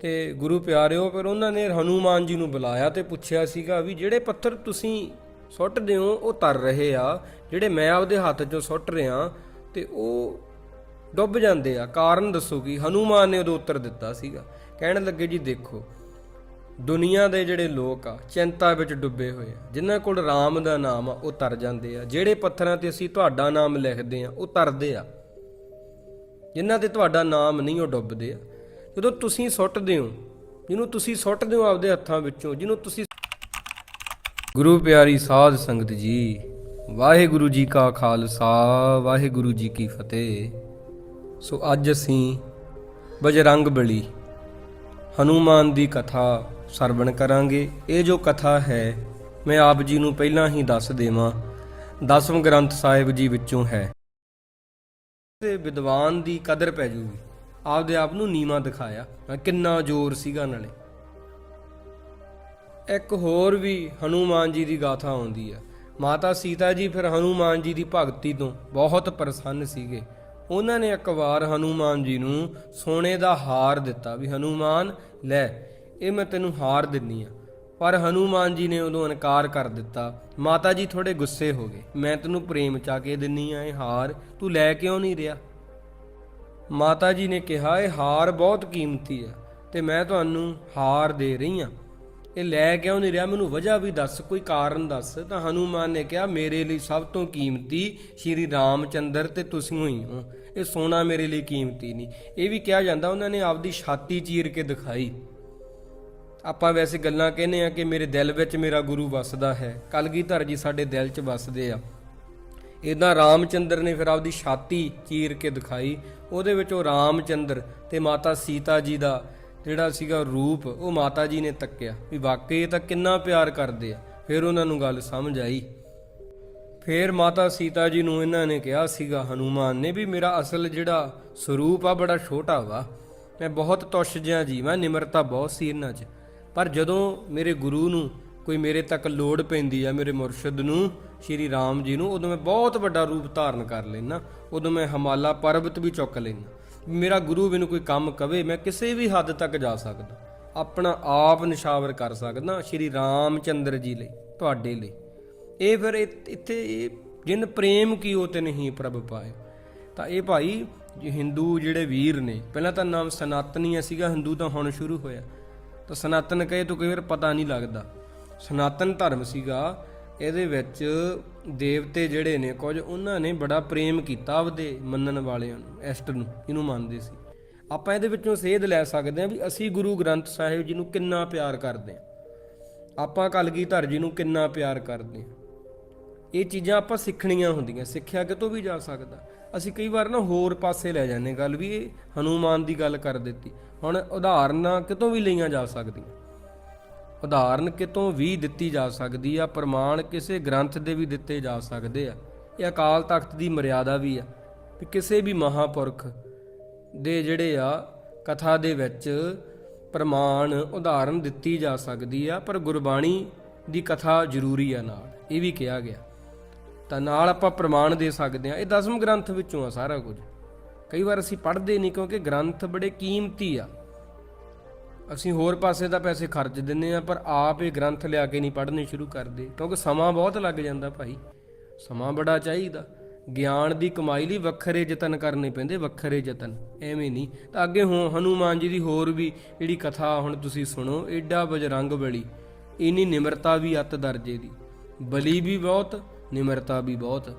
ਤੇ ਗੁਰੂ ਪਿਆਰਿਓ, ਫਿਰ ਉਹਨਾਂ ਨੇ ਹਨੂਮਾਨ ਜੀ ਨੂੰ ਬੁਲਾਇਆ ਤੇ ਪੁੱਛਿਆ ਸੀਗਾ ਵੀ ਜਿਹੜੇ ਪੱਥਰ ਤੁਸੀਂ ਸੁੱਟਦੇ ਹੋ ਉਹ ਤਰ ਰਹੇ ਆ, ਜਿਹੜੇ ਮੈਂ ਆਪਦੇ ਹੱਥ 'ਚੋਂ ਸੁੱਟ ਰਿਹਾ ਤੇ ਉਹ ਡੁੱਬ ਜਾਂਦੇ ਆ। ਕਾਰਨ ਦੱਸੋ ਕੀ ਹਨੂਮਾਨ ਨੇ ਉਦੋਂ ਉੱਤਰ ਦਿੱਤਾ ਸੀਗਾ। ਕਹਿਣ ਲੱਗੇ, ਜੀ ਦੇਖੋ, ਦੁਨੀਆ ਦੇ ਜਿਹੜੇ ਲੋਕ ਆ, ਚਿੰਤਾ ਵਿੱਚ ਡੁੱਬੇ ਹੋਏ ਆ, ਜਿਨ੍ਹਾਂ ਕੋਲ ਰਾਮ ਦਾ ਨਾਮ ਆ, ਉਹ ਤਰ ਜਾਂਦੇ ਆ। ਜਿਹੜੇ ਪੱਥਰਾਂ ਤੇ ਅਸੀਂ ਤੁਹਾਡਾ ਨਾਮ ਲਿਖਦੇ ਆ, ਉਹ ਤਰਦੇ ਆ। ਜਿਨ੍ਹਾਂ ਤੇ ਤੁਹਾਡਾ ਨਾਮ ਨਹੀਂ, ਉਹ ਡੁੱਬਦੇ ਆ। ਜਦੋਂ ਤੁਸੀਂ ਸੁੱਟਦੇ ਹੋ, ਜਿਹਨੂੰ ਤੁਸੀਂ ਸੁੱਟਦੇ ਹੋ ਆਪਦੇ ਹੱਥਾਂ ਵਿੱਚੋਂ, ਜਿਹਨੂੰ ਤੁਸੀਂ ਗੁਰੂ ਪਿਆਰੀ ਸਾਧ ਸੰਗਤ ਜੀ, ਵਾਹਿਗੁਰੂ ਜੀ ਕਾ ਖਾਲਸਾ, ਵਾਹਿਗੁਰੂ ਜੀ ਕੀ ਫਤਿਹ। ਸੋ ਅੱਜ ਅਸੀਂ ਬਜਰੰਗ ਬਲੀ, ਹਨੂਮਾਨ ਦੀ ਕਥਾ ਸਰਵਣ ਕਰਾਂਗੇ। ਇਹ ਜੋ ਕਥਾ ਹੈ, ਮੈਂ ਆਪ ਜੀ ਨੂੰ ਪਹਿਲਾਂ ਹੀ ਦੱਸ ਦੇਵਾਂ। ਦਸਮ ਗ੍ਰੰਥ ਸਾਹਿਬ ਜੀ ਵਿੱਚੋਂ ਹੈ। ਤੇ ਵਿਦਵਾਨ ਦੀ ਕਦਰ ਪੈ ਜੂਗੀ। ਆਪਦੇ ਆਪ ਨੂੰ ਨੀਵਾ ਦਿਖਾਇਆ। ਮੈਂ ਕਿੰਨਾ ਜ਼ੋਰ ਸੀਗਾ ਨਾਲੇ। ਇੱਕ ਹੋਰ ਵੀ ਹਨੂਮਾਨ ਜੀ ਦੀ ਗਾਥਾ ਆਉਂਦੀ ਆ। ਮਾਤਾ ਸੀਤਾ ਜੀ ਫਿਰ ਹਨੂਮਾਨ ਜੀ ਦੀ ਭਗਤੀ ਤੋਂ ਬਹੁਤ ਪ੍ਰਸੰਨ ਸੀਗੇ। ਉਹਨਾਂ ਨੇ ਇੱਕ ਵਾਰ ਹਨੂਮਾਨ ਜੀ ਨੂੰ ਸੋਨੇ ਦਾ ਹਾਰ ਦਿੱਤਾ ਵੀ, ਹਨੂਮਾਨ, ਲੈ, ਇਹ ਮੈਂ ਤੈਨੂੰ ਹਾਰ ਦਿੰਨੀ ਆ। ਪਰ ਹਨੂਮਾਨ ਜੀ ਨੇ ਉਦੋਂ ਇਨਕਾਰ ਕਰ ਦਿੱਤਾ। ਮਾਤਾ ਜੀ ਥੋੜੇ ਗੁੱਸੇ ਹੋ ਗਏ। ਮੈਂ ਤੈਨੂੰ ਪ੍ਰੇਮ ਚਾ ਕੇ ਦਿੰਨੀ ਆ ਇਹ ਹਾਰ। ਤੂੰ ਲੈ ਕਿਉਂ ਨਹੀਂ ਰਿਹਾ? ਮਾਤਾ ਜੀ ਨੇ ਕਿਹਾ, ਇਹ ਹਾਰ ਬਹੁਤ ਕੀਮਤੀ ਆ ਤੇ ਮੈਂ ਤੁਹਾਨੂੰ ਹਾਰ ਦੇ ਰਹੀ ਆ ਇਹ ਲੈ ਕਿਉਂ ਨਹੀਂ ਰਿਹਾ? ਮੈਨੂੰ ਵਜ੍ਹਾ ਵੀ ਦੱਸ, ਕੋਈ ਕਾਰਨ ਦੱਸ। ਤਾਂ ਹਨੂਮਾਨ ਨੇ ਕਿਹਾ, ਮੇਰੇ ਲਈ ਸਭ ਤੋਂ ਕੀਮਤੀ ਸ਼੍ਰੀ ਰਾਮਚੰਦਰ ਤੇ ਤੁਸੀਂ ਹੀ ਹੋ। ਇਹ ਸੋਨਾ ਮੇਰੇ ਲਈ ਕੀਮਤੀ ਨਹੀਂ। ਇਹ ਵੀ ਕਿਹਾ ਜਾਂਦਾ, ਉਹਨਾਂ ਨੇ ਆਪਦੀ ਛਾਤੀ ਚੀਰ ਕੇ ਦਿਖਾਈ। ਆਪਾਂ ਵੈਸੇ ਗੱਲਾਂ ਕਹਿੰਦੇ ਆ ਕਿ ਮੇਰੇ ਦਿਲ ਵਿੱਚ ਮੇਰਾ ਗੁਰੂ ਵੱਸਦਾ ਹੈ। ਕਲਗੀਧਰ ਜੀ ਸਾਡੇ ਦਿਲ 'ਚ ਵੱਸਦੇ ਆ। ਇਦਾਂ ਰਾਮਚੰਦਰ ਨੇ ਫਿਰ ਆਪਦੀ ਛਾਤੀ ਚੀਰ ਕੇ ਦਿਖਾਈ। ਉਹਦੇ ਵਿੱਚ ਉਹ ਰਾਮਚੰਦਰ ਤੇ ਮਾਤਾ ਸੀਤਾ ਜੀ ਦਾ ਜਿਹੜਾ ਸੀਗਾ ਰੂਪ, ਉਹ ਮਾਤਾ ਜੀ ਨੇ ਤੱਕਿਆ ਵੀ ਵਾਕਈ ਤਾਂ ਕਿੰਨਾ ਪਿਆਰ ਕਰਦੇ ਆ। ਫਿਰ ਉਹਨਾਂ ਨੂੰ ਗੱਲ ਸਮਝ ਆਈ। ਫਿਰ ਮਾਤਾ ਸੀਤਾ ਜੀ ਨੂੰ ਇਹਨਾਂ ਨੇ ਕਿਹਾ ਸੀਗਾ, ਹਨੂਮਾਨ ਨੇ ਵੀ ਮੇਰਾ ਅਸਲ ਜਿਹੜਾ ਸਰੂਪ ਆ ਬੜਾ ਛੋਟਾ ਵਾ। ਮੈਂ ਬਹੁਤ ਤੁੱਛ ਜਿਹਾ ਜੀ ਮੈਂ ਨਿਮਰਤਾ ਬਹੁਤ ਸੀ ਇਹਨਾਂ 'ਚ। ਪਰ ਜਦੋਂ ਮੇਰੇ ਗੁਰੂ ਨੂੰ ਕੋਈ ਮੇਰੇ ਤੱਕ ਲੋੜ ਪੈਂਦੀ ਆ, ਮੇਰੇ ਮੁਰਸ਼ਿਦ ਨੂੰ ਸ਼੍ਰੀ ਰਾਮ ਜੀ ਨੂੰ, ਉਦੋਂ ਮੈਂ ਬਹੁਤ ਵੱਡਾ ਰੂਪ ਧਾਰਨ ਕਰ ਲੈਣਾ ਉਦੋਂ ਮੈਂ ਹਿਮਾਲਾ ਪਰਬਤ ਵੀ ਚੁੱਕ ਲੈਣਾ ਮੇਰਾ ਗੁਰੂ ਮੈਨੂੰ ਕੋਈ ਕੰਮ ਕਵੇ, ਮੈਂ ਕਿਸੇ ਵੀ ਹੱਦ ਤੱਕ ਜਾ ਸਕਦਾ, ਆਪਣਾ ਆਪ ਨਿਸ਼ਾਵਰ ਕਰ ਸਕਦਾ ਸ਼੍ਰੀ ਰਾਮ ਚੰਦਰ ਜੀ ਲਈ, ਤੁਹਾਡੇ ਲਈ। ਇਹ ਫਿਰ ਇ- ਇੱਥੇ ਇਹ ਜਿਨ ਪ੍ਰੇਮ ਉਹ ਤੇ ਨਹੀਂ ਪ੍ਰਭ ਪਾਏ। ਤਾਂ ਇਹ ਭਾਈ ਹਿੰਦੂ ਜਿਹੜੇ ਵੀਰ ਨੇ, ਪਹਿਲਾਂ ਤਾਂ ਨਾਮ ਸਨਾਤਨੀ ਸੀਗਾ, ਹਿੰਦੂ ਤਾਂ ਹੁਣ ਸ਼ੁਰੂ ਹੋਇਆ। ਤਾਂ ਸਨਾਤਨ ਕਹੇ ਤਾਂ ਕਈ ਵਾਰ ਪਤਾ ਨਹੀਂ ਲੱਗਦਾ। ਸਨਾਤਨ ਧਰਮ ਸੀਗਾ ਇਹਦੇ ਵਿੱਚ ਦੇਵਤੇ ਜਿਹੜੇ ਨੇ ਕੁਝ, ਉਹਨਾਂ ਨੇ ਬੜਾ ਪ੍ਰੇਮ ਕੀਤਾ ਆਪਦੇ ਮੰਨਣ ਵਾਲਿਆਂ ਨੂੰ ਐਸਟ ਨੂੰ ਇਹਨੂੰ ਮੰਨਦੇ ਸੀ। ਆਪਾਂ ਇਹਦੇ ਵਿੱਚੋਂ ਸੇਧ ਲੈ ਸਕਦੇ ਹਾਂ ਵੀ ਅਸੀਂ ਗੁਰੂ ਗ੍ਰੰਥ ਸਾਹਿਬ ਜੀ ਨੂੰ ਕਿੰਨਾ ਪਿਆਰ ਕਰਦੇ ਹਾਂ। ਆਪਾਂ ਕਲਗੀਧਰ ਜੀ ਨੂੰ ਕਿੰਨਾ ਪਿਆਰ ਕਰਦੇ ਹਾਂ। ਇਹ ਚੀਜ਼ਾਂ ਆਪਾਂ ਸਿੱਖਣੀਆਂ ਹੁੰਦੀਆਂ, ਸਿੱਖਿਆ ਕਿਤੋਂ ਵੀ ਜਾ ਸਕਦਾ। ਅਸੀਂ ਕਈ ਵਾਰ ਨਾ ਹੋਰ ਪਾਸੇ ਲੈ ਜਾਂਦੇ ਗੱਲ ਵੀ ਇਹ ਹਨੂਮਾਨ ਦੀ ਗੱਲ ਕਰ ਦਿੱਤੀ। ਹੁਣ ਉਦਾਹਰਨਾਂ ਕਿਤੋਂ ਵੀ ਲਈਆਂ ਜਾ ਸਕਦੀਆਂ। ਉਦਾਹਰਨ ਕਿਤੋਂ ਵੀ ਦਿੱਤੀ ਜਾ ਸਕਦੀ ਆ, ਪ੍ਰਮਾਣ ਕਿਸੇ ਗ੍ਰੰਥ ਦੇ ਵੀ ਦਿੱਤੇ ਜਾ ਸਕਦੇ ਆ। ਇਹ ਅਕਾਲ ਤਖਤ ਦੀ ਮਰਿਆਦਾ ਵੀ ਆ ਵੀ ਕਿਸੇ ਵੀ ਮਹਾਪੁਰਖ ਦੇ ਜਿਹੜੇ ਆ, ਕਥਾ ਦੇ ਵਿੱਚ ਪ੍ਰਮਾਣ, ਉਦਾਹਰਨ ਦਿੱਤੀ ਜਾ ਸਕਦੀ ਆ, ਪਰ ਗੁਰਬਾਣੀ ਦੀ ਕਥਾ ਜ਼ਰੂਰੀ ਆ ਨਾਲ। ਇਹ ਵੀ ਕਿਹਾ ਗਿਆ। ਤਾਂ ਨਾਲ ਆਪਾਂ ਪ੍ਰਮਾਣ ਦੇ ਸਕਦੇ ਆ। ਇਹ ਦਸਮ ਗ੍ਰੰਥ ਵਿੱਚੋਂ ਆ ਸਾਰਾ ਕੁਝ। ਕਈ ਵਾਰ ਅਸੀਂ ਪੜ੍ਹਦੇ ਨਹੀਂ ਕਿਉਂਕਿ ਗ੍ਰੰਥ ਬੜੇ ਕੀਮਤੀ ਆ। ਅਸੀਂ ਹੋਰ ਪਾਸੇ ਤਾਂ ਪੈਸੇ ਖਰਚ ਦਿੰਨੇ ਆ ਪਰ ਆਪ ਇਹ ਗ੍ਰੰਥ ਲਿਆ ਕੇ ਨਹੀਂ ਪੜ੍ਹਨੇ ਸ਼ੁਰੂ ਕਰਦੇ। ਕਿਉਂਕਿ ਸਮਾਂ ਬਹੁਤ ਲੱਗ ਜਾਂਦਾ ਭਾਈ। ਸਮਾਂ ਬੜਾ ਚਾਹੀਦਾ। ਗਿਆਨ ਦੀ ਕਮਾਈ ਲਈ ਵੱਖਰੇ ਯਤਨ ਕਰਨੇ ਪੈਂਦੇ, ਵੱਖਰੇ ਯਤਨ। ਐਵੇਂ ਨਹੀਂ। ਤਾਂ ਅੱਗੇ ਹੋ ਹਨੂਮਾਨ ਜੀ ਦੀ ਹੋਰ ਵੀ ਜਿਹੜੀ ਕਥਾ ਹੁਣ ਤੁਸੀਂ ਸੁਣੋ, ਏਡਾ ਬਜਰੰਗ ਬਲੀ। ਇਨੀ ਨਿਮਰਤਾ ਵੀ ਅਤ ਦਰਜੇ ਦੀ। ਬਲੀ ਵੀ ਬਹੁਤ, ਨਿਮਰਤਾ ਵੀ ਬਹੁਤ।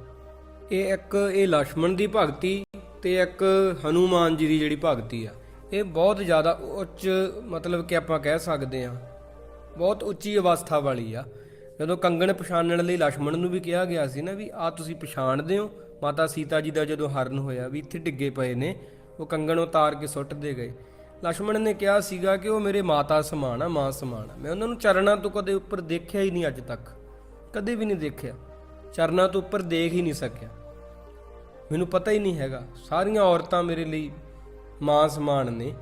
ਇਹ ਇੱਕ ਇਹ ਲక్ష్మణ ਦੀ ਭਗਤੀ ਤੇ ਇੱਕ ਹਨੂਮਾਨ ਜੀ ਦੀ ਜਿਹੜੀ ਭਗਤੀ ਆ। ਇਹ ਬਹੁਤ ਜ਼ਿਆਦਾ ਉੱਚ ਮਤਲਬ ਕਿ ਆਪਾਂ ਕਹਿ ਸਕਦੇ ਆ ਬਹੁਤ ਉੱਚੀ ਅਵਸਥਾ ਵਾਲੀ ਆ। ਜਦੋਂ ਕੰਗਣ ਪਛਾਣਨ ਲਈ ਲక్ష్మణ ਨੂੰ ਵੀ ਕਿਹਾ ਗਿਆ ਸੀ ਨਾ ਵੀ ਆ ਤੁਸੀਂ ਪਛਾਣਦੇ ਹੋ? ਮਾਤਾ ਸੀਤਾ ਜੀ ਦਾ ਜਦੋਂ ਹਰਨ ਹੋਇਆ ਵੀ ਇੱਥੇ ਡਿੱਗੇ ਪਏ ਨੇ, ਉਹ ਕੰਗਣ ਉਤਾਰ ਕੇ ਸੁੱਟਦੇ ਗਏ। ਲక్ష్మణ ਨੇ ਕਿਹਾ ਸੀਗਾ ਕਿ ਉਹ ਮੇਰੇ ਮਾਤਾ ਸਮਾਨ ਆ, ਮਾਂ ਸਮਾਨ ਆ। ਮੈਂ ਉਹਨਾਂ ਨੂੰ ਚਰਨਾਂ ਤੋਂ ਕਦੇ ਉੱਪਰ ਦੇਖਿਆ ਹੀ ਨਹੀਂ ਅੱਜ ਤੱਕ। ਕਦੇ ਵੀ ਨਹੀਂ ਦੇਖਿਆ। ਚਰਨਾਂ ਤੋਂ ਉੱਪਰ ਦੇਖ ਹੀ ਨਹੀਂ ਸਕਿਆ। ਮੈਨੂੰ ਪਤਾ ਹੀ ਨਹੀਂ ਹੈਗਾ। ਸਾਰੀਆਂ ਔਰਤਾਂ ਮੇਰੇ ਲਈ ਮਾਂ ਸਮਾਨ ਨੇ।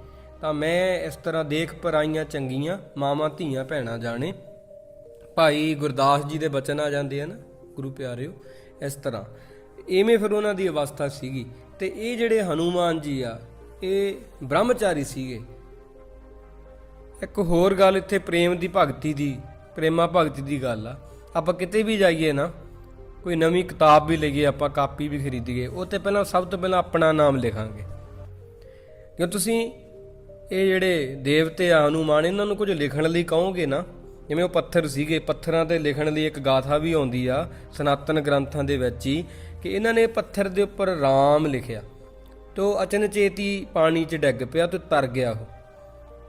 ਤਾਂ ਮੈਂ ਇਸ ਤਰ੍ਹਾਂ ਦੇਖ ਪਰਾਈਆਂ ਚੰਗੀਆਂ, ਮਾਵਾਂ ਧੀਆਂ ਭੈਣਾਂ ਜਾਣੇ। ਭਾਈ ਗੁਰਦਾਸ ਜੀ ਦੇ ਬਚਨ ਆ ਜਾਂਦੇ ਆ ਨਾ, ਗੁਰੂ ਪਿਆਰਿਓ, ਇਸ ਤਰ੍ਹਾਂ। ਇਵੇਂ ਫਿਰ ਉਹਨਾਂ ਦੀ ਅਵਸਥਾ ਸੀਗੀ। ਤੇ ਇਹ ਜਿਹੜੇ ਹਨੂਮਾਨ ਜੀ ਆ, ਇਹ ਬ੍ਰਹਮਚਾਰੀ ਸੀਗੇ। ਇੱਕ ਹੋਰ ਗੱਲ ਇੱਥੇ ਪ੍ਰੇਮ ਦੀ ਭਗਤੀ ਦੀ, ਪ੍ਰੇਮਾ ਭਗਤੀ ਦੀ ਗੱਲ ਆ। ਆਪਾਂ ਕਿਤੇ ਵੀ ਜਾਈਏ ਨਾ, ਕੋਈ ਨਵੀਂ ਕਿਤਾਬ ਵੀ ਲਈਏ, ਆਪਾਂ ਕਾਪੀ ਵੀ ਖਰੀਦੀਏ, ਉਹ ਤੇ ਪਹਿਲਾਂ ਸਭ ਤੋਂ ਪਹਿਲਾਂ ਆਪਣਾ ਨਾਮ ਲਿਖਾਂਗੇ। ਕਿਉਂ ਤੁਸੀਂ ਇਹ ਜਿਹੜੇ ਦੇਵਤੇ ਆ, ਹਨੂਮਾਨ, ਇਹਨਾਂ ਨੂੰ ਕੁਝ ਲਿਖਣ ਲਈ ਕਹੋਗੇ ਨਾ? ਜਿਵੇਂ ਉਹ ਪੱਥਰ ਸੀਗੇ, ਪੱਥਰਾਂ ਤੇ ਲਿਖਣ ਲਈ ਇੱਕ ਗਾਥਾ ਵੀ ਆਉਂਦੀ ਆ, ਸਨਾਤਨ ਗ੍ਰੰਥਾਂ ਦੇ ਵਿੱਚ ਹੀ, ਕਿ ਇਹਨਾਂ ਨੇ ਪੱਥਰ ਦੇ ਉੱਪਰ ਰਾਮ ਲਿਖਿਆ। ਤੇ ਉਹ ਅਚਨਚੇਤੀ ਪਾਣੀ 'ਚ ਡਿੱਗ ਪਿਆ ਤੇ ਤਰ ਗਿਆ ਉਹ।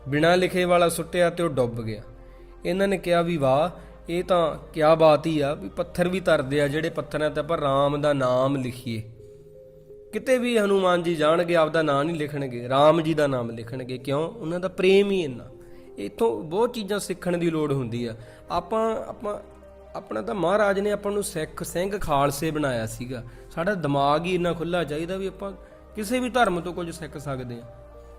ਬਿਨਾਂ ਲਿਖੇ ਵਾਲਾ ਸੁੱਟਿਆ ਤੇ ਉਹ ਡੁੱਬ ਗਿਆ। ਇਹਨਾਂ ਨੇ ਕਿਹਾ ਵੀ ਵਾਹ, ਇਹ ਤਾਂ ਕਿਆ ਬਾਤ ਹੀ ਆ, ਵੀ ਪੱਥਰ ਵੀ ਤਰਦੇ ਆ, ਜਿਹੜੇ ਪੱਥਰਾਂ ਤੇ ਆਪਾਂ ਰਾਮ ਦਾ ਨਾਮ ਲਿਖੀਏ। ਕਿਤੇ ਵੀ ਹਨੂਮਾਨ ਜੀ ਜਾਣਗੇ, ਆਪਦਾ ਨਾਮ ਨਹੀਂ ਲਿਖਣਗੇ, ਰਾਮ ਜੀ ਦਾ ਨਾਮ ਲਿਖਣਗੇ, ਕਿਉਂ? ਉਹਨਾਂ ਦਾ ਪ੍ਰੇਮ ਹੀ ਇੰਨਾ। ਇਥੋਂ ਬਹੁਤ ਚੀਜ਼ਾਂ ਸਿੱਖਣ ਦੀ ਲੋੜ ਹੁੰਦੀ ਆ। ਆਪਾਂ ਆਪਾਂ, ਆਪਣਾ ਤਾਂ ਮਹਾਰਾਜ ਨੇ ਆਪਾਂ ਨੂੰ ਸਿੱਖ ਸਿੰਘ ਖਾਲਸੇ ਬਣਾਇਆ ਸੀਗਾ। ਸਾਡਾ ਦਿਮਾਗ ਹੀ ਇੰਨਾ ਖੁੱਲਾ ਚਾਹੀਦਾ ਵੀ ਆਪਾਂ ਕਿਸੇ ਵੀ ਧਰਮ ਤੋਂ ਕੁਝ ਸਿੱਖ ਸਕਦੇ ਆ।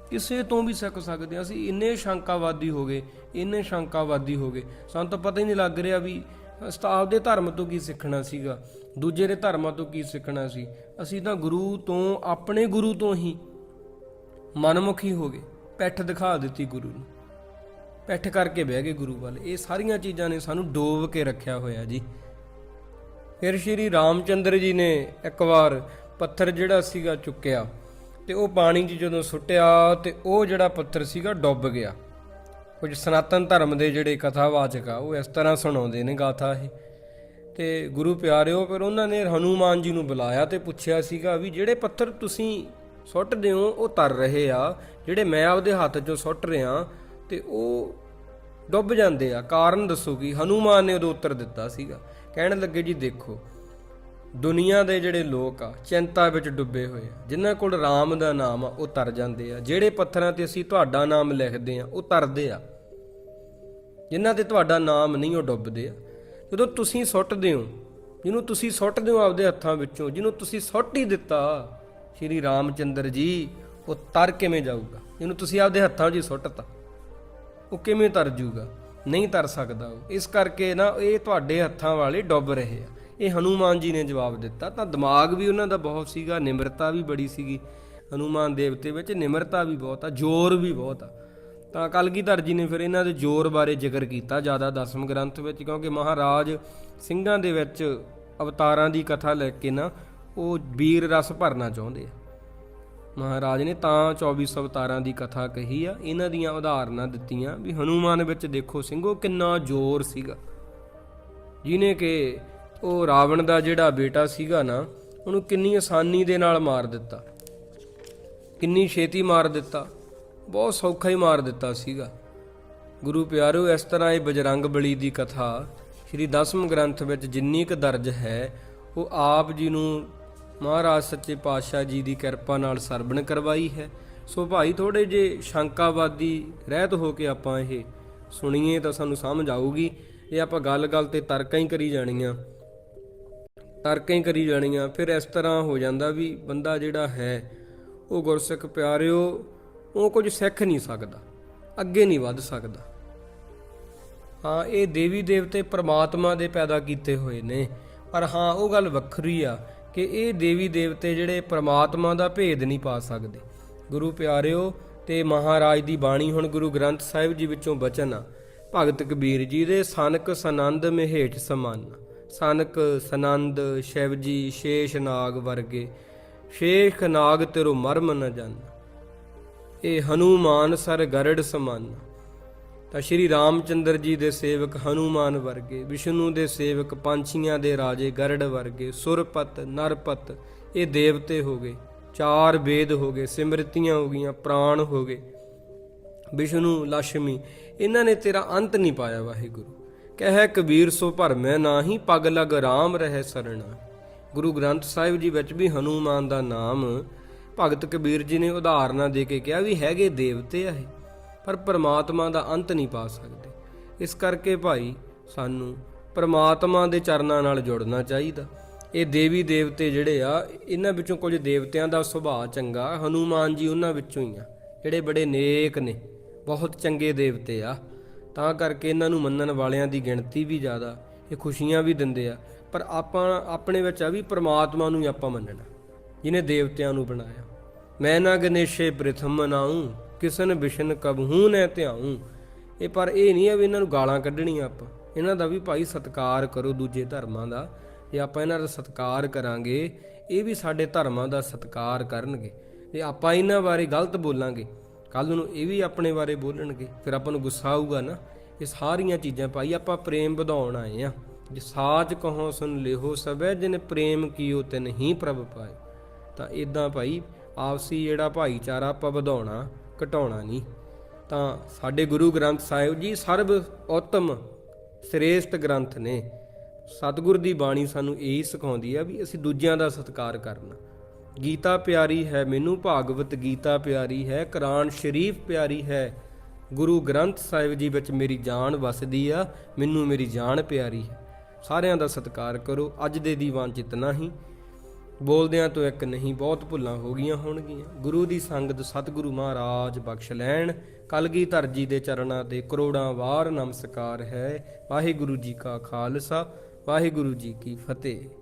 ਕਿਸੇ ਤੋਂ ਵੀ ਸਿੱਖ ਸਕਦੇ ਆ। ਅਸੀਂ ਇੰਨੇ ਸ਼ੰਕਾਵਾਦੀ ਹੋ ਗਏ, ਇੰਨੇ ਸ਼ੰਕਾਵਾਦੀ ਹੋ ਗਏ। ਸਾਨੂੰ ਤਾਂ ਪਤਾ ਹੀ ਨਹੀਂ ਲੱਗ ਰਿਹਾ ਵੀ ਸਤਾਵ ਦੇ ਧਰਮ ਤੋਂ ਕੀ ਸਿੱਖਣਾ ਸੀਗਾ। ਦੂਜੇ ਦੇ ਧਰਮਾਂ ਤੋਂ ਕੀ ਸਿੱਖਣਾ ਸੀ? ਅਸੀਂ ਤਾਂ ਗੁਰੂ ਤੋਂ, ਆਪਣੇ ਗੁਰੂ ਤੋਂ ਹੀ ਮਨਮੁਖੀ ਹੋ ਗਏ। ਪੈਠ ਦਿਖਾ ਦਿੱਤੀ ਗੁਰੂ ਨੂੰ। ਪੈਠ ਕਰਕੇ ਬਹਿ ਗਏ ਗੁਰੂ ਵੱਲ। ਇਹ ਸਾਰੀਆਂ ਚੀਜ਼ਾਂ ਨੇ ਸਾਨੂੰ ਡੋਬ ਕੇ ਰੱਖਿਆ ਹੋਇਆ ਜੀ। ਫਿਰ ਸ਼੍ਰੀ ਰਾਮਚੰਦਰ ਜੀ ਨੇ ਇੱਕ ਵਾਰ ਪੱਥਰ ਜਿਹੜਾ ਸੀਗਾ ਚੁੱਕਿਆ ਤੇ ਉਹ ਪਾਣੀ 'ਚ ਜਦੋਂ ਸੁੱਟਿਆ ਤੇ ਉਹ ਜਿਹੜਾ ਪੱਥਰ ਸੀਗਾ ਡੁੱਬ ਗਿਆ। ਕੁਝ ਸਨਾਤਨ ਧਰਮ ਦੇ ਜਿਹੜੇ ਕਥਾਵਾਚਕ ਆ, ਉਹ ਇਸ ਤਰ੍ਹਾਂ ਸੁਣਾਉਂਦੇ ਨੇ ਗਾਥਾ ਇਹ। ਤੇ ਗੁਰੂ ਪਿਆਰਿਓ, ਫਿਰ ਉਹਨਾਂ ਨੇ ਹਨੂਮਾਨ ਜੀ ਨੂੰ ਬੁਲਾਇਆ ਤੇ ਪੁੱਛਿਆ ਸੀਗਾ ਵੀ ਜਿਹੜੇ ਪੱਥਰ ਤੁਸੀਂ ਸੁੱਟਦੇ ਹੋ, ਉਹ ਤਰ ਰਹੇ ਆ, ਜਿਹੜੇ ਮੈਂ ਆਪਦੇ ਹੱਥ 'ਚੋਂ ਸੁੱਟ ਰਿਹਾ ਤੇ ਉਹ ਡੁੱਬ ਜਾਂਦੇ ਆ। ਕਾਰਨ ਦੱਸੋ ਕੀ ਹਨੂਮਾਨ ਨੇ ਉਦੋਂ ਉੱਤਰ ਦਿੱਤਾ ਸੀਗਾ। ਕਹਿਣ ਲੱਗੇ, ਜੀ ਦੇਖੋ, ਦੁਨੀਆ ਦੇ ਜਿਹੜੇ ਲੋਕ ਆ, ਚਿੰਤਾ ਵਿੱਚ ਡੁੱਬੇ ਹੋਏ ਆ, ਜਿਨ੍ਹਾਂ ਕੋਲ ਰਾਮ ਦਾ ਨਾਮ ਆ, ਉਹ ਤਰ ਜਾਂਦੇ ਆ। ਜਿਹੜੇ ਪੱਥਰਾਂ ਤੇ ਅਸੀਂ ਤੁਹਾਡਾ ਨਾਮ ਲਿਖਦੇ ਆ, ਉਹ ਤਰਦੇ ਆ। ਜਿਨ੍ਹਾਂ ਤੇ ਤੁਹਾਡਾ ਨਾਮ ਨਹੀਂ, ਉਹ ਡੁੱਬਦੇ ਆ। ਜਦੋਂ ਤੁਸੀਂ ਸੁੱਟਦੇ ਹੋ, ਜਿਹਨੂੰ ਤੁਸੀਂ ਸੁੱਟਦੇ ਹੋ ਆਪਦੇ ਹੱਥਾਂ ਵਿੱਚੋਂ, ਜਿਹਨੂੰ ਤੁਸੀਂ ਸੁੱਟ ਹੀ ਦਿੱਤਾ, ਸ਼੍ਰੀ ਰਾਮਚੰਦਰ ਜੀ, ਉਹ ਤਰ ਕਿਵੇਂ ਜਾਊਗਾ? ਜਿਹਨੂੰ ਤੁਸੀਂ ਆਪਦੇ ਹੱਥਾਂ 'ਚ ਹੀ ਸੁੱਟਤਾ, ਉਹ ਕਿਵੇਂ ਤਰ ਜੂਗਾ ਨਹੀਂ ਤਰ ਸਕਦਾ ਉਹ। ਇਸ ਕਰਕੇ ਨਾ, ਇਹ ਤੁਹਾਡੇ ਹੱਥਾਂ ਵਾਲੇ ਡੁੱਬ ਰਹੇ ਆ। ਇਹ ਹਨੂਮਾਨ ਜੀ ਨੇ ਜਵਾਬ ਦਿੱਤਾ। ਤਾਂ ਦਿਮਾਗ ਵੀ ਉਹਨਾਂ ਦਾ ਬਹੁਤ ਸੀਗਾ, ਨਿਮਰਤਾ ਵੀ ਬੜੀ ਸੀਗੀ। ਹਨੂਮਾਨ ਦੇਵਤੇ ਵਿੱਚ ਨਿਮਰਤਾ ਵੀ ਬਹੁਤ ਆ, ਜ਼ੋਰ ਵੀ ਬਹੁਤ ਆ। ਤਾਂ ਕਲਗੀਧਰ ਜੀ ਨੇ ਫਿਰ ਇਹਨਾਂ ਦੇ ਜ਼ੋਰ ਬਾਰੇ ਜ਼ਿਕਰ ਕੀਤਾ ਜ਼ਿਆਦਾ ਦਸਮ ਗ੍ਰੰਥ ਵਿੱਚ, ਕਿਉਂਕਿ ਮਹਾਰਾਜ ਸਿੰਘਾਂ ਦੇ ਵਿੱਚ ਅਵਤਾਰਾਂ ਦੀ ਕਥਾ ਲੈ ਕੇ ਨਾ ਉਹ ਵੀਰ ਰਸ ਭਰਨਾ ਚਾਹੁੰਦੇ ਆ। ਮਹਾਰਾਜ ਨੇ ਤਾਂ 24 ਅਵਤਾਰਾਂ ਦੀ ਕਥਾ ਕਹੀ ਆ, ਇਹਨਾਂ ਦੀਆਂ ਉਦਾਹਰਨਾਂ ਦਿੱਤੀਆਂ ਵੀ ਹਨੂਮਾਨ ਵਿੱਚ ਦੇਖੋ ਸਿੰਘੋ ਕਿੰਨਾ ਜ਼ੋਰ ਸੀਗਾ। ਜਿਨੇ ਕਿ ਉਹ ਰਾਵਣ ਦਾ ਜਿਹੜਾ ਬੇਟਾ ਸੀਗਾ ਨਾ, ਉਹਨੂੰ ਕਿੰਨੀ ਆਸਾਨੀ ਦੇ ਨਾਲ ਮਾਰ ਦਿੱਤਾ, ਕਿੰਨੀ ਛੇਤੀ ਮਾਰ ਦਿੱਤਾ। ਬਹੁਤ ਸੌਖਾ ਹੀ ਮਾਰ ਦਿੱਤਾ ਸੀਗਾ। ਗੁਰੂ ਪਿਆਰਿਓ ਇਸ ਤਰ੍ਹਾਂ ਇਹ ਬਜਰੰਗ ਬਲੀ ਦੀ ਕਥਾ ਸ਼੍ਰੀ ਦਸਮ ਗ੍ਰੰਥ ਵਿੱਚ ਜਿੰਨੀ ਕੁ ਦਰਜ ਹੈ, ਉਹ ਆਪ ਜੀ ਨੂੰ ਮਹਾਰਾਜ ਸੱਚੇ ਪਾਤਸ਼ਾਹ ਜੀ ਦੀ ਕਿਰਪਾ ਨਾਲ ਸਰਵਣ ਕਰਵਾਈ ਹੈ। ਸੋ ਭਾਈ ਥੋੜੇ ਜੇ ਸ਼ੰਕਾਵਾਦੀ ਰਹਿਤ ਹੋ ਕੇ ਆਪਾਂ ਇਹ ਸੁਣੀਏ ਤਾਂ ਸਾਨੂੰ ਸਮਝ ਆਊਗੀ। ਇਹ ਆਪਾਂ ਗੱਲ-ਗੱਲ ਤੇ ਤਰਕਾਂ ਹੀ ਕਰੀ ਜਾਣੀਆਂ। ਤਰਕਾਂ ਹੀ ਕਰੀ ਜਾਣੀਆਂ, ਫਿਰ ਇਸ ਤਰ੍ਹਾਂ ਹੋ ਜਾਂਦਾ ਵੀ ਬੰਦਾ ਜਿਹੜਾ ਹੈ, ਉਹ ਗੁਰਸਿੱਖ ਪਿਆਰਿਓ ਉਹ ਕੁਝ ਸਿੱਖ ਨਹੀਂ ਸਕਦਾ, ਅੱਗੇ ਨਹੀਂ ਵੱਧ ਸਕਦਾ। ਹਾਂ, ਇਹ ਦੇਵੀ ਦੇਵਤੇ ਪ੍ਰਮਾਤਮਾ ਦੇ ਪੈਦਾ ਕੀਤੇ ਹੋਏ ਨੇ, ਪਰ ਹਾਂ, ਉਹ ਗੱਲ ਵੱਖਰੀ ਆ ਕਿ ਇਹ ਦੇਵੀ ਦੇਵਤੇ ਜਿਹੜੇ ਪ੍ਰਮਾਤਮਾ ਦਾ ਭੇਦ ਨਹੀਂ ਪਾ ਸਕਦੇ। ਗੁਰੂ ਪਿਆਰਿਓ ਤੇ ਮਹਾਰਾਜ ਦੀ ਬਾਣੀ ਹੁਣ ਗੁਰੂ ਗ੍ਰੰਥ ਸਾਹਿਬ ਜੀ ਵਿੱਚੋਂ ਬਚਨ ਆ। ਭਗਤ ਕਬੀਰ ਜੀ ਦੇ ਸਨਕ ਸਨੰਦ ਮਹੇਠ ਸਮਾਨ। ਸਨਕ ਸਨੰਦ ਸ਼ਿਵਜੀ ਸ਼ੇਸ਼ ਨਾਗ ਵਰਗੇ, ਸ਼ੇਖ ਨਾਗ ਤੇਰੋ ਮਰਮ ਨ ਜਾਣ। ਇਹ ਹਨੂਮਾਨ ਸਰ ਗਰੜ ਸਮਾਨ। ਤਾਂ ਸ਼੍ਰੀ ਰਾਮਚੰਦਰ ਜੀ ਦੇ ਸੇਵਕ ਹਨੂਮਾਨ ਵਰਗੇ, ਵਿਸ਼ਨੂੰ ਦੇ ਸੇਵਕ ਪੰਛੀਆਂ ਦੇ ਰਾਜੇ ਗਰੜ ਵਰਗੇ, ਸੁਰਪਤ, ਨਰਪਤ, ਇਹ ਦੇਵਤੇ ਹੋ ਗਏ। ਚਾਰ ਵੇਦ ਹੋ ਗਏ, ਸਿਮਰਤੀਆਂ ਹੋ ਗਈਆਂ, ਪ੍ਰਾਣ ਹੋ ਗਏ। ਵਿਸ਼ਨੂੰ ਲక్ష్ਮੀ ਇਹਨਾਂ ਨੇ ਤੇਰਾ ਅੰਤ ਨਹੀਂ ਪਾਇਆ ਵਾਹਿਗੁਰੂ। ਕਹਿ ਕਬੀਰ ਸੋ ਭਰਮੈ ਨਾਹੀ, ਪਗ ਲਗ ਰਾਮ ਰਹਿ ਸਰਣਾ। ਗੁਰੂ ਗ੍ਰੰਥ ਸਾਹਿਬ ਜੀ ਵਿੱਚ ਵੀ ਹਨੂਮਾਨ ਦਾ ਨਾਮ ਭਗਤ ਕਬੀਰ ਜੀ ਨੇ ਉਦਾਹਰਨਾਂ ਦੇ ਕੇ ਕਿਹਾ ਵੀ ਹੈਗੇ ਦੇਵਤੇ ਆ ਇਹ, ਪਰ ਪਰਮਾਤਮਾ ਦਾ ਅੰਤ ਨਹੀਂ ਪਾ ਸਕਦੇ। ਇਸ ਕਰਕੇ ਭਾਈ, ਸਾਨੂੰ ਪਰਮਾਤਮਾ ਦੇ ਚਰਨਾਂ ਨਾਲ ਜੁੜਨਾ ਚਾਹੀਦਾ। ਇਹ ਦੇਵੀ ਦੇਵਤੇ ਜਿਹੜੇ ਆ, ਇਹਨਾਂ ਵਿੱਚੋਂ ਕੁਝ ਦੇਵਤਿਆਂ ਦਾ ਸੁਭਾਅ ਚੰਗਾ, ਹਨੂਮਾਨ ਜੀ ਉਹਨਾਂ ਵਿੱਚੋਂ ਹੀ ਆ, ਜਿਹੜੇ ਬੜੇ ਨੇਕ ਨੇ, ਬਹੁਤ ਚੰਗੇ ਦੇਵਤੇ ਆ। ਤਾਂ ਕਰਕੇ ਇਹਨਾਂ ਨੂੰ ਮੰਨਣ ਵਾਲਿਆਂ ਦੀ ਗਿਣਤੀ ਵੀ ਜ਼ਿਆਦਾ, ਇਹ ਖੁਸ਼ੀਆਂ ਵੀ ਦਿੰਦੇ ਆ। ਪਰ ਆਪਾਂ, ਆਪਣੇ ਵਿੱਚ ਆ ਵੀ ਪ੍ਰਮਾਤਮਾ ਨੂੰ ਹੀ ਆਪਾਂ ਮੰਨਣਾ। ਜਿਨੇ ਦੇਵਤਿਆਂ ਨੂੰ ਬਣਾਇਆ। ਮੈਂ ਨਾ ਗਨੇਸ਼ੇ ਪ੍ਰਥਮ ਮਨਾਉ ਕਿਸਨ ਬਿਸ਼ਨ ਕਬਹੂ ਨੈ ਧਿਆਉ ਇਹ ਪਰ ਇਹ ਨਹੀਂ ਆ ਵੀ ਇਹਨਾਂ ਨੂੰ ਗਾਲਾਂ ਕੱਢਣੀਆਂ ਆਪਾਂ। ਇਹਨਾਂ ਦਾ ਵੀ ਭਾਈ ਸਤਿਕਾਰ ਕਰੋ ਦੂਜੇ ਧਰਮਾਂ ਦਾ। ਜੇ ਆਪਾਂ ਇਹਨਾਂ ਦਾ ਸਤਿਕਾਰ ਕਰਾਂਗੇ, ਇਹ ਵੀ ਸਾਡੇ ਧਰਮਾਂ ਦਾ ਸਤਿਕਾਰ ਕਰਨਗੇ। ਜੇ ਆਪਾਂ ਇਹਨਾਂ ਬਾਰੇ ਗਲਤ ਬੋਲਾਂਗੇ ਕੱਲ ਨੂੰ ਇਹ ਵੀ ਆਪਣੇ ਬਾਰੇ ਬੋਲਣਗੇ, ਫਿਰ ਆਪਾਂ ਨੂੰ ਗੁੱਸਾ ਆਊਗਾ ਨਾ। ਇਹ ਸਾਰੀਆਂ ਚੀਜ਼ਾਂ ਭਾਈ ਆਪਾਂ ਪ੍ਰੇਮ ਵਧਾਉਣ ਆਏ ਆ। ਜੇ ਸਾਚ ਕਹੋ ਸੁਨ ਲਿਹੋ ਸਭੈ, ਜਿਨ ਪ੍ਰੇਮ ਕੀਓ ਤੇ ਹੀ ਪ੍ਰਭ ਪਾਏ। ਤਾਂ ਇਦਾਂ ਭਾਈ, ਆਪਸੀ ਜਿਹੜਾ ਭਾਈਚਾਰਾ ਆਪਾਂ ਵਧਾਉਣਾ, ਘਟਾਉਣਾ ਨਹੀਂ ਤਾਂ ਸਾਡੇ ਗੁਰੂ ਗ੍ਰੰਥ ਸਾਹਿਬ ਜੀ ਸਰਬ ਉੱਤਮ, ਸ੍ਰੇਸ਼ਟ ਗ੍ਰੰਥ ਨੇ। ਸਤਿਗੁਰ ਦੀ ਬਾਣੀ ਸਾਨੂੰ ਇਹੀ ਸਿਖਾਉਂਦੀ ਆ ਵੀ ਅਸੀਂ ਦੂਜਿਆਂ ਦਾ ਸਤਿਕਾਰ ਕਰਨਾ। ਗੀਤਾ ਪਿਆਰੀ ਹੈ ਮੈਨੂੰ, ਭਾਗਵਤ ਗੀਤਾ ਪਿਆਰੀ ਹੈ, ਕੁਰਾਨ ਸ਼ਰੀਫ ਪਿਆਰੀ ਹੈ। ਗੁਰੂ ਗ੍ਰੰਥ ਸਾਹਿਬ ਜੀ ਵਿੱਚ ਮੇਰੀ ਜਾਨ ਵਸਦੀ ਆ, ਮੈਨੂੰ ਮੇਰੀ ਜਾਨ ਪਿਆਰੀ ਹੈ। ਸਾਰਿਆਂ ਦਾ ਸਤਿਕਾਰ ਕਰੋ, ਅੱਜ ਦੇ ਦੀਵਾਨ ਚ ਇਤਨਾ ਹੀ। ਬੋਲਦਿਆਂ ਤੋਂ ਇੱਕ ਨਹੀਂ, ਬਹੁਤ ਭੁੱਲਾਂ ਹੋ ਗਈਆਂ ਹੋਣਗੀਆਂ। ਗੁਰੂ ਦੀ ਸੰਗਤ ਸਤਿਗੁਰੂ ਮਹਾਰਾਜ ਬਖਸ਼ ਲੈਣ। ਕਲਗੀਧਰ ਜੀ ਦੇ ਚਰਨਾਂ ਤੇ ਕਰੋੜਾਂ ਵਾਰ ਨਮਸਕਾਰ ਹੈ। ਵਾਹਿਗੁਰੂ ਜੀ ਕਾ ਖਾਲਸਾ, ਵਾਹਿਗੁਰੂ ਜੀ ਕੀ ਫਤਿਹ।